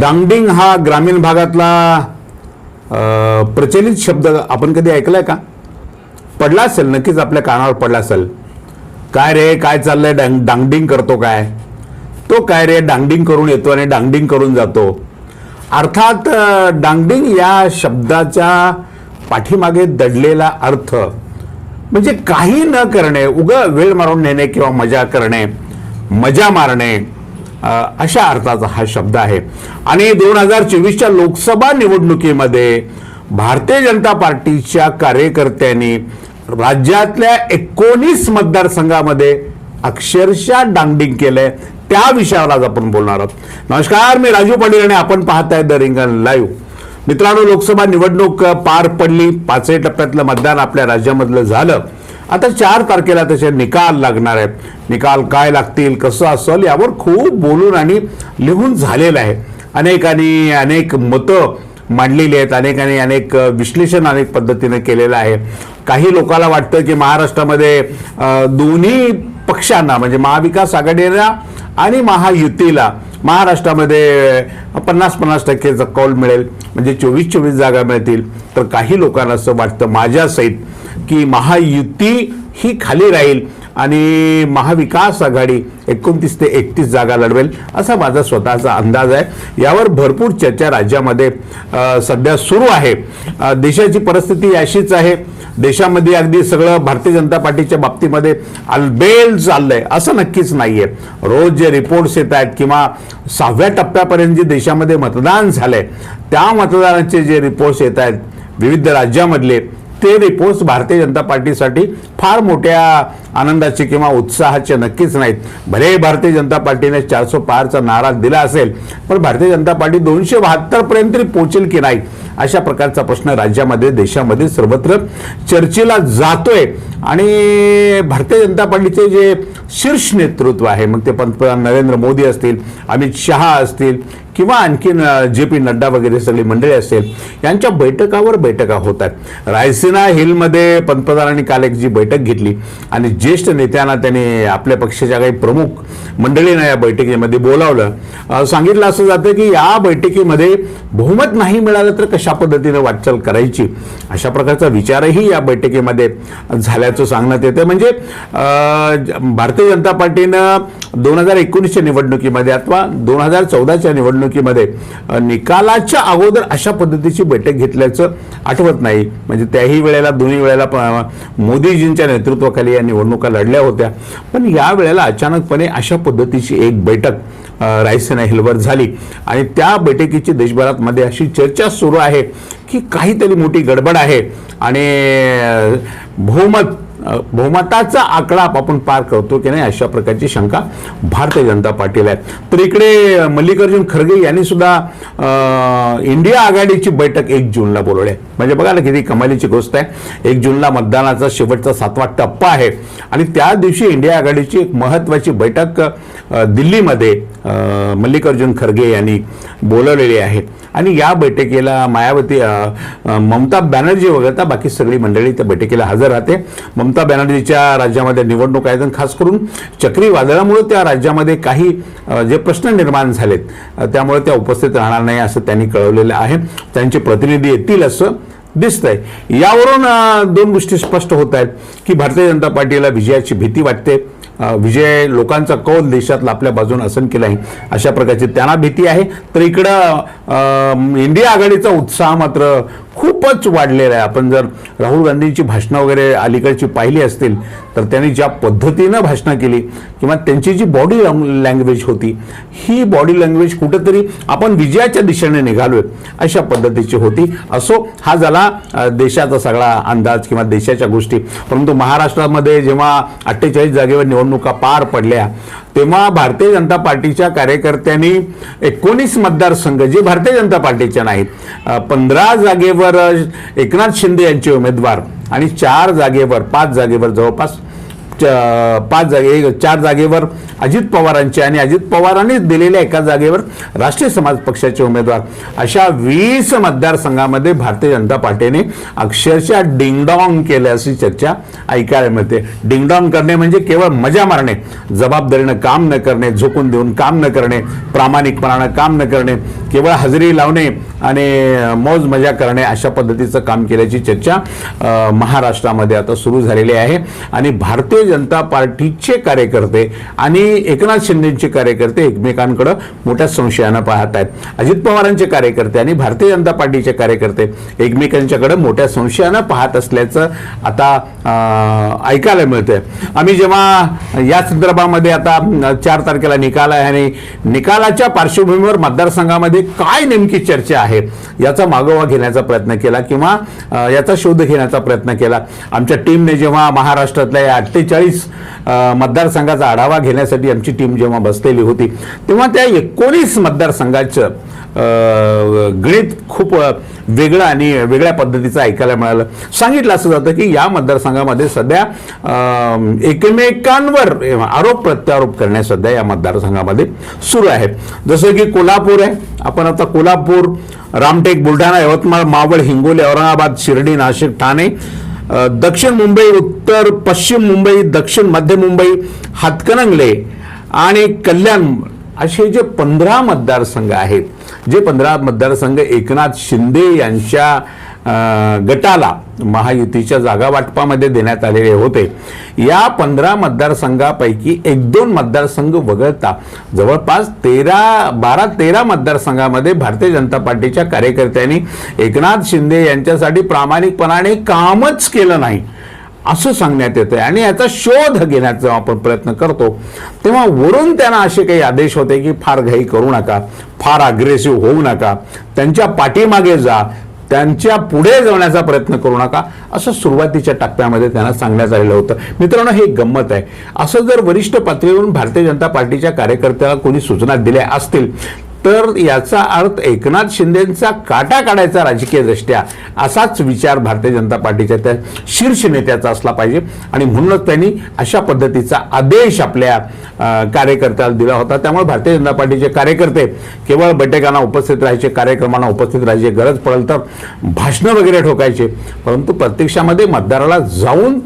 डांगडिंग हा ग्रामीण भागातला प्रचलित शब्द आपण कधी ऐकलाय का? पडला असेल नक्कीच आपल्या कानावर पडला असेल. काय रे काय चाललंय डांग डांगडिंग करतो काय? तो काय रे डांगडिंग करून येतो आणि डांगडिंग करून जातो. अर्थात डांगडिंग या शब्दाच्या पाठीमागे दडलेला अर्थ म्हणजे काही न करणे उग वेळ मारून नेणे किंवा मजा करणे मजा मारणे अशा अर्थाचा हा शब्द आहे. आणि दोन हजार चोवीसच्या लोकसभा निवडणुकीमध्ये भारतीय जनता पार्टीच्या कार्यकर्त्यांनी राज्यातल्या एकोणीस मतदारसंघामध्ये अक्षरशः डांगडिंग केलंय. त्या विषयावर आज आपण बोलणार आहोत. नमस्कार मी राजू पाटील आणि आपण पाहताय द रिंगण लाईव्ह. मित्रांनो लोकसभा निवडणूक पार पडली. पाचही टप्प्यातलं मतदान आपल्या राज्यामधलं झालं. आता चार तारखेला त्याचे निकाल लागणार आहेत. निकाल काय लागतील कसं असेल यावर खूप बोलून आणि लिहून झालेलं आहे. अनेकांनी अनेक मतं मांडलेली आहेत अनेकांनी अनेक विश्लेषण अनेक पद्धतीने केलेलं आहे. काही लोकांना वाटतं की महाराष्ट्रामध्ये दोन्ही पक्षांना म्हणजे महाविकास आघाडीला आणि महायुतीला महाराष्ट्रामध्ये पन्नास पन्नास टक्केचा कौल मिळेल म्हणजे चोवीस चोवीस जागा मिळतील. तर काही लोकांना असं वाटतं माझ्यासहित की महायुती ही खाली राहील आणि महाविकास आघाडी एकोणतीस ते एकतीस जागा लढवेल असा माझा स्वतःचा अंदाज आहे. यावर भरपूर चर्चा राज्यामध्ये सध्या सुरू आहे. देशाची परिस्थिती अशीच आहे. देशामध्ये अगदी सगळं भारतीय जनता पार्टीच्या बाबतीमध्ये अलबेल चाललंय असं नक्कीच नाहीये. रोज जे रिपोर्ट्स येत आहेत किंवा सहाव्या टप्प्यापर्यंत जे देशामध्ये मतदान झालंय त्या मतदानाचे जे रिपोर्ट्स येत आहेत विविध राज्यामधले ते रिपोर्ट्स भारतीय जनता पार्टीसाठी फार मोठ्या आनंदाचे किंवा उत्साहाचे नक्कीच नाहीत. भले भारतीय जनता पार्टीने चारशे पारचा नारा दिला असेल पण भारतीय जनता पार्टी दोनशे बहात्तरपर्यंत तरी पोहोचेल की नाही अशा प्रकारचा प्रश्न राज्यामध्ये देशामध्ये सर्वत्र चर्चेला जातोय. आणि भारतीय जनता पार्टीचे जे शीर्ष नेतृत्व आहे मग ते पंतप्रधान नरेंद्र मोदी असतील अमित शहा असतील किंवा आणखीन जे पी नड्डा वगैरे सगळी मंडळी असेल यांच्या बैठकावर बैठका होत आहेत. रायसिना हिलमध्ये पंतप्रधानांनी काल एक जी बैठक घेतली आणि ज्येष्ठ नेत्यांना त्यांनी आपल्या पक्षाच्या काही प्रमुख मंडळींना या बैठकीमध्ये बोलावलं. सांगितलं असं जातं की या बैठकीमध्ये बहुमत नाही मिळालं तर कशा पद्धतीने वाटचाल करायची? अशा प्रकारचा विचारही या बैठकीमध्ये झाल्याचं सांगण्यात येतं म्हणजे भारतीय जनता पार्टीनं दोन हजार एकोणीसच्या निवडणुकीमध्ये अथवा दोन हजार चौदाच्या निवडणुकीमध्ये निकालाच्या अगोदर अशा पद्धतीची बैठक घेतल्याचं आठवत नाही. म्हणजे त्याही वेळेला दोन्ही वेळेला मोदीजींच्या नेतृत्वाखाली या निवडणुका लढल्या होत्या. पण या वेळेला अचानकपणे अशा पद्धतीची एक बैठक रायसेना हिलवर झाली. आणि त्या बैठकीची देशभरात मध्ये अशी चर्चा सुरू आहे की काहीतरी मोठी गडबड आहे. आणि बहुमत बहुमताचा आकडा आपण पार करतो की नाही अशा प्रकारची शंका भारतीय जनता पार्टीला आहे. तर इकडे मल्लिकार्जुन खरगे यांनी सुद्धा इंडिया आघाडीची बैठक एक जूनला बोलवली आहे. म्हणजे बघा ना किती कमालीची गोष्ट आहे. एक जूनला मतदानाचा शेवटचा सातवा टप्पा आहे. आणि त्या दिवशी इंडिया आघाडीची एक महत्वाची बैठक दिल्लीमध्ये मल्लिकार्जुन खरगे यांनी बोलवलेले आहे. आणि या बैठकीला मायावती ममता बॅनर्जी वगळता बाकी सगळी मंडळी त्या बैठकीला हजर राहते. ममता बॅनर्जीच्या राज्यामध्ये निवडणूक आहेत आणि खास करून चक्रीवादळामुळे त्या राज्यामध्ये काही जे प्रश्न निर्माण झालेत त्यामुळे त्या उपस्थित राहणार नाही असं त्यांनी कळवलेलं आहे. त्यांचे प्रतिनिधी येतील असं दिसतंय. यावरून दोन गोष्टी स्पष्ट होत आहेत की भारतीय जनता पार्टीला विजयाची भीती वाटते. विजय लोकांचा कौल देशातला आपल्या बाजूने आसन केला आहे अशा प्रकारची त्यांना भीती आहे. तर इकडं इंडिया आघाडीचा उत्साह मात्र खूपच वाढलेलं आहे. आपण जर राहुल गांधींची भाषणं वगैरे अलीकडची पाहिली असतील तर त्यांनी ज्या पद्धतीनं भाषणं केली किंवा त्यांची जी बॉडी लँग्वेज होती ही बॉडी लँग्वेज कुठेतरी आपण विजयाच्या दिशेने निघालोय अशा पद्धतीची होती. असो हा झाला देशाचा सगळा अंदाज किंवा देशाच्या गोष्टी. परंतु महाराष्ट्रामध्ये जेव्हा अठ्ठेचाळीस जागेवर निवडणुका पार पडल्या तेव्हा भारतीय जनता पार्टीच्या कार्यकर्त्यांनी एकोणीस मतदारसंघ जे भारतीय जनता पार्टीचे नाहीत पंधरा जागेवर अ, एकनाथ शिंदे यांचे उमेदवार. आणि चार जागेवर पाच जागेवर जवळपास पाच जागे चार जागेवर अजित पवारांचे आणि अजित पवारांनीच दिलेल्या एका जागेवर राष्ट्रीय समाज पक्षाचे उमेदवार. अशा वीस मतदारसंघामध्ये भारतीय जनता पार्टीने अक्षरशः डिंगडॉंग केले अशी चर्चा ऐकायला मिळते. डिंगडॉंग करणे म्हणजे केवळ मजा मारणे जबाबदारीनं काम न करणे झोकून देऊन काम न करणे प्रामाणिकपणानं काम न करणे केवळ हजेरी लावणे आणि मौज मजा करणे अशा पद्धतीचं काम केल्याची चर्चा महाराष्ट्रामध्ये आता सुरू झालेली आहे. आणि भारतीय जनता पार्टीचे कार्यकर्ते आणि एकनाथ शिंदेचे कार्यकर्ते एकमेकांकडे मोठ्या संशयानं पाहत आहेत. अजित पवारांचे कार्यकर्ते आणि भारतीय जनता पार्टीचे कार्यकर्ते एकमेकांच्याकडे मोठ्या संशयानं पाहत असल्याचं आता ऐकायला मिळतंय. आम्ही जेव्हा या संदर्भामध्ये आता चार तारखेला निकाल आहे आणि निकालाच्या पार्श्वभूमीवर मतदारसंघामध्ये काय नेमकी चर्चा आहे याचा मागोवा घेण्याचा प्रयत्न केला किंवा याचा शोध घेण्याचा प्रयत्न केला. आमच्या टीमने जेव्हा महाराष्ट्रातल्या या एकोणचाळीस मतदारसंघाचा आढावा घेण्यासाठी आमची टीम जेव्हा बसलेली होती तेव्हा त्या एकोणीस मतदारसंघाचं गणित खूप वेगळं आणि वेगळ्या पद्धतीचं ऐकायला मिळालं. सांगितलं असं जातं की या मतदारसंघामध्ये सध्या एकमेकांवर आरोप प्रत्यारोप करण्या सध्या या मतदारसंघामध्ये सुरू आहे. जसं की कोल्हापूर आहे आपण आता कोल्हापूर रामटेक बुलढाणा यवतमाळ मावळ हिंगोली औरंगाबाद शिर्डी नाशिक ठाणे दक्षिण मुंबई उत्तर पश्चिम मुंबई दक्षिण मध्य मुंबई हातकणंगले आणि कल्याण असे जे पंधरा मतदारसंघ आहेत जे पंधरा मतदारसंघ एकनाथ शिंदे यांच्या गटाला महायुतीच्या जागा वाटपामध्ये देण्यात आलेले होते. या पंधरा मतदारसंघापैकी एक दोन मतदारसंघ वगळता जवळपास तेरा बारा तेरा मतदारसंघामध्ये भारतीय जनता पार्टीच्या कार्यकर्त्यांनी एकनाथ शिंदे यांच्यासाठी प्रामाणिकपणाने कामच केलं नाही असं सांगण्यात येतं आणि याचा शोध घेण्याचा आपण प्रयत्न करतो. तेव्हा वरून त्यांना असे काही आदेश होते की फार घाई करू नका फार अग्रेसिव्ह होऊ नका त्यांच्या पाठीमागे जा त्यांच्या पुढे जाण्याचा प्रयत्न करू नका. असं सुरुवातीच्या टप्प्यामध्ये त्यांना सांगण्यात आलेलं होतं. मित्रांनो हे गंमत आहे. असं जर वरिष्ठ पातळीवरून भारतीय जनता पार्टीच्या कार्यकर्त्याला कोणी सूचना दिल्या असतील तर याचा अर्थ एकनाथ शिंदेचा काटा काढायचा राजकीय दृष्ट्या असाच विचार भारतीय जनता पार्टीच्या त्या शीर्ष नेत्याचा असला पाहिजे. आणि म्हणूनच त्यांनी अशा पद्धतीचा आदेश आपल्या कार्यकर्त्याला दिला होता. त्यामुळे भारतीय जनता पार्टीचे कार्यकर्ते केवळ बैठकांना उपस्थित राहायचे कार्यक्रमांना उपस्थित राहायचे गरज पडेल तर भाषणं वगैरे ठोकायचे. परंतु प्रत्यक्षामध्ये मतदाराला जाऊन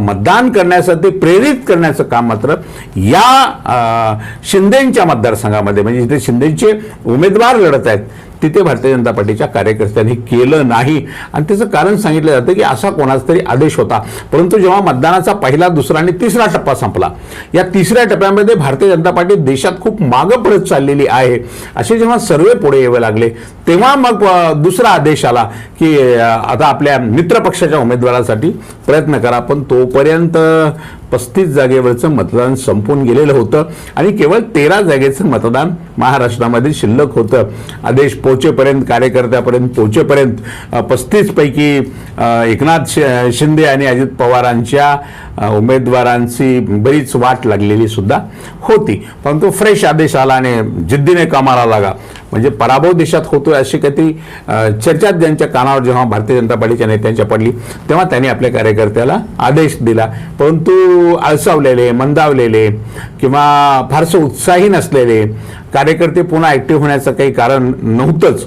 मतदान करण्यासाठी प्रेरित करण्याचं काम मात्र या शिंदेच्या मतदारसंघामध्ये म्हणजे जिथे शिंदेचे उमेदवार लढत आहेत. तिथे भारतीय जनता पार्टीच्या कार्यकर्त्यांनी केलं नाही. आणि त्याचं कारण सांगितलं जातं की असा कोणाचा तरी आदेश होता. परंतु जेव्हा मतदानाचा पहिला दुसरा आणि तिसरा टप्पा संपला या तिसऱ्या टप्प्यामध्ये भारतीय जनता पार्टी देशात खूप मागं पडत चाललेली आहे. असे जेव्हा सर्वे पुढे यावे लागले तेव्हा मग दुसरा आदेश आला की आता आपल्या मित्रपक्षाच्या उमेदवारासाठी प्रयत्न करा. पण तोपर्यंत पस्तीस जागेवरचं मतदान संपून गेलेलं होतं आणि केवळ तेरा जागेचं मतदान महाराष्ट्रामध्ये शिल्लक होतं. आदेश पोहोचेपर्यंत कार्यकर्त्यापर्यंत पोहोचेपर्यंत पस्तीसपैकी एकनाथ शि- शिंदे आणि अजित पवारांच्या उमेदवारांची बरीच वाट लागलेली सुद्धा होती. परंतु फ्रेश आदेश आला आणि जिद्दीने कामाला लागा. म्हणजे पराभव देशात होतोय अशी काहीतरी चर्चा ज्यांच्या कानावर जेव्हा भारतीय जनता पार्टीच्या नेत्यांच्या पडली तेव्हा त्यांनी आपल्या कार्यकर्त्याला आदेश दिला. परंतु आळसावलेले मंदावलेले किंवा फारसं उत्साही नसलेले कार्यकर्ते पुन्हा ऍक्टिव्ह होण्याचं काही कारण नव्हतंच.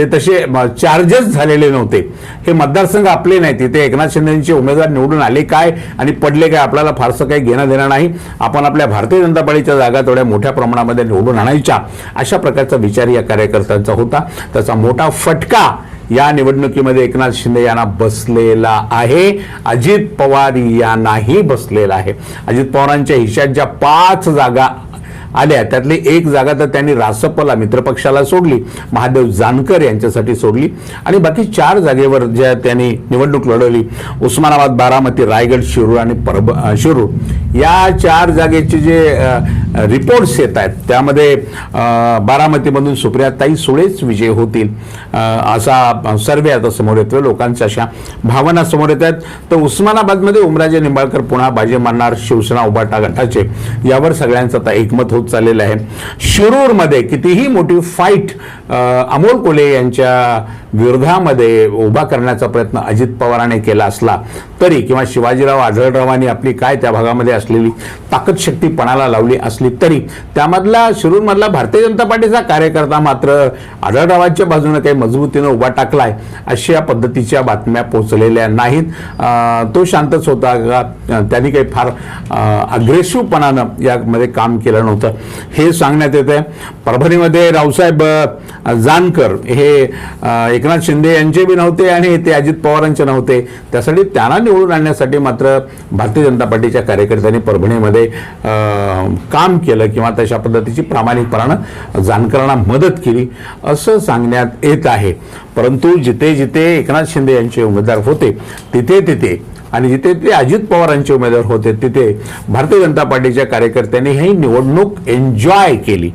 ते तसे चार्जेस झालेले नव्हते. हे मतदारसंघ आपले नाही तिथे एकनाथ शिंदेचे उमेदवार निवडून आले काय आणि पडले काय आपल्याला फारसं काही घेणं देणं नाही. आपण आपल्या भारतीय जनता पार्टीच्या जागा थोड्या मोठ्या प्रमाणामध्ये निवडून आणायच्या. अशा प्रकारचा विचार या कार्यकर्त्यांचा होता. त्याचा मोठा फटका या निवडणुकीमध्ये एकनाथ शिंदे यांना बसलेला आहे. अजित पवार यांनाही बसलेला आहे. अजित पवारांच्या हिशात ज्या पाच जागा आल्या. त्यातली एक जागा तर त्यांनी रासपला मित्रपक्षाला सोडली. महादेव जानकर यांच्यासाठी सोडली. आणि बाकी चार जागेवर ज्या त्यांनी निवडणूक लढवली उस्मानाबाद बारामती रायगड शिरूर आणि परब शिरूर. या चार जागेचे जे रिपोर्ट्स येत आहेत. त्यामध्ये बारामतीमधून सुप्रियाताई सुळेच विजय होतील. असा सर्वे आता समोर येतोय. लोकांच्या अशा भावना समोर येत आहेत. तर उस्मानाबादमध्ये उमराजे निंबाळकर पुन्हा बाजी मारणार शिवसेना उभाटा गटाचे. यावर सगळ्यांचं आता एकमत होत चाललेलं आहे. शिरूरमध्ये कितीही मोठी फाईट अमोल कोले यांच्या विरोधामध्ये उभा करण्याचा प्रयत्न अजित पवारांनी केला असला तरी किंवा शिवाजीराव आढळरावांनी आपली काय त्या भागामध्ये असलेली ताकद शक्ती पणाला लावली असली तरी. त्यामधला शिरूरमधला भारतीय जनता पार्टीचा कार्यकर्ता मात्र आढळरावांच्या बाजूने काही मजबूतीनं उभा टाकलाय. अशा पद्धतीच्या बातम्या पोहोचलेल्या नाहीत. तो शांतच होता का? त्यांनी काही फार अग्रेसिव्हपणानं यामध्ये काम केलं नव्हतं. हे सांगण्यात येत आहे परभणीमध्ये रावसाहेब जानकर हे एकनाथ शिंदे यांचे बी नव्हते आणि ते अजित पवारांचे नव्हते. त्यासाठी त्यांना निवडून आणण्यासाठी मात्र भारतीय जनता पार्टीच्या कार्यकर्त्यांनी परभणीमध्ये काम काम केलं किंवा तशा पद्धतीची प्रामाणिकपणानं जानकरांना मदत केली असं सांगण्यात येत आहे. परंतु जिथे जिथे एकनाथ शिंदे यांचे उमेदवार होते तिथे तिथे आणि जिथे ते अजित पवारांचे उमेदवार होते तिथे भारतीय जनता पार्टीच्या कार्यकर्त्यांनी ही निवडणूक एन्जॉय केली.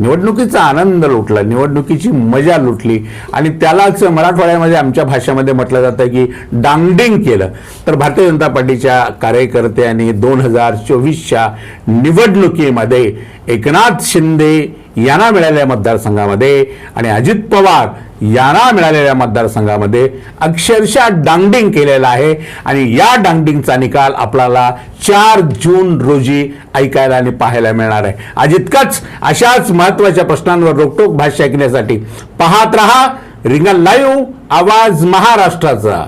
निवडणुकीचा आनंद लुटला निवडणुकीची मजा लुटली. आणि त्यालाच मराठवाड्यामध्ये आमच्या भाषेमध्ये म्हटलं जातं की डांगडिंग केलं. तर भारतीय जनता पार्टीच्या कार्यकर्त्यांनी दोन हजार चोवीसच्या निवडणुकीमध्ये एकनाथ शिंदे यांना मिळालेल्या मतदारसंघामध्ये आणि अजित पवार यांना मिळालेल्या मतदारसंघामध्ये अक्षरशः डांगडिंग केलेला आहे. आणि या डांगडिंगचा निकाल आपल्याला चार जून रोजी ऐकायला आणि पाहायला मिळणार आहे. आज इतकंच अशाच महत्त्वाच्या प्रश्नांवर रोकटोक भाष्य ऐकण्यासाठी पाहत रहा. रिंगण लाईव्ह आवाज महाराष्ट्राचा.